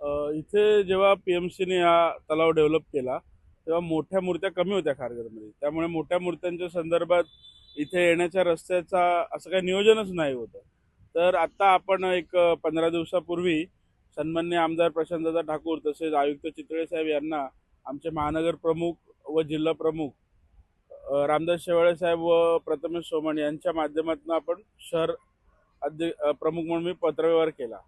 इथे जेव्हा P M सीने हा तलाव डेव्हलप केला तेव्हा मोठ्या मूर्त्या कमी होत्या खारघरमध्ये. त्यामुळे मोठ्या मूर्त्यांच्या संदर्भात इथे येण्याच्या रस्त्याचा असं काही नियोजनच नाही होतं. तर आत्ता आपण एक पंधरा दिवसापूर्वी सन्मान्य आमदार प्रशांतदादा ठाकूर तसेच आयुक्त चितळे साहेब यांना आमचे महानगर प्रमुख व जिल्हा प्रमुख रामदास शेवाळे साहेब व प्रथमेश सोमण यांच्या माध्यमातून आपण शहर अध्य प्रमुख म्हणून मी पत्रव्यवहार केला.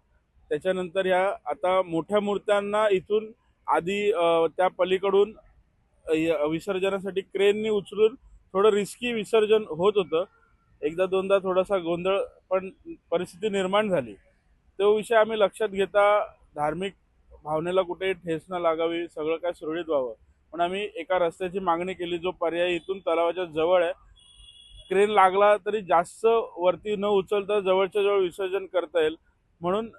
त्याच्यानंतर ह्या आता मोठ्या मूर्त्यांना इथून आधी त्या पलीकडून य- विसर्जनासाठी क्रेननी उचलून थोडं रिस्की विसर्जन होत होतं. एकदा दोनदा थोडासा गोंधळ पण परिस्थिती निर्माण झाली. तो विषय आम्ही लक्षात घेता धार्मिक भावनेला कुठेही ठेस न लागावी सगळं काय सुरळीत व्हावं. पण आम्ही एका रस्त्याची मागणी केली जो पर्याय इथून तलावाच्या जवळ आहे. क्रेन लागला तरी जास्त वरती न उचलता जवळच्या जवळ विसर्जन करता येईल. म्हणून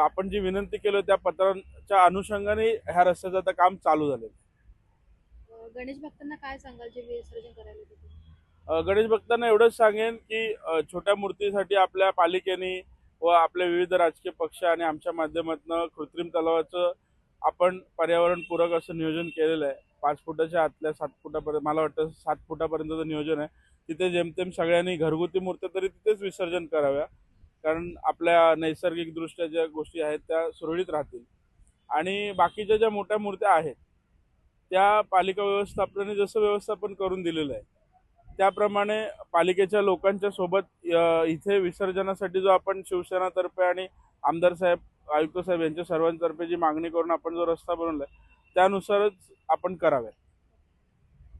आपण जी विनंती केली त्या पत्रांच्या अनुषंगाने ह्या रस्त्याचं आता काम चालू झालं अं, गणेश भक्तांना काय सांगाल जे विसर्जन करायला गणेश भक्तांना एवढंच सांगेन की छोट्या मूर्तीसाठी आपल्या पालिकेने व आपले विविध राजकीय पक्ष आणि आमच्या माध्यमातून कृत्रिम तलावाचं आपण पर्यावरणपूरक असं नियोजन केलेलं आहे. पाच फुटाच्या आतल्या सात फुटापर्यंत मला वाटतं सात फुटापर्यंतचं नियोजन आहे. तिथे जेमतेम सगळ्यांनी घरगुती मूर्त्या तरी तिथेच विसर्जन कराव्या. कारण आपल्या नैसर्गिकदृष्ट्या ज्या गोष्टी आहेत त्या सुरळीत राहतील. आणि बाकीच्या ज्या मोठ्या मूर्त्या आहेत त्या पालिका व्यवस्थापनाने जसं व्यवस्थापन करून दिलेलं आहे त्याप्रमाणे पालिकेच्या लोकांच्या सोबत इथे विसर्जनासाठी जो आपण शिवसेनातर्फे आणि आमदार साहेब आयुक्त साहेब यांच्या सर्वांतर्फे जी मागणी करून आपण जो रस्ता बनवलाय त्यानुसारच आपण करावे.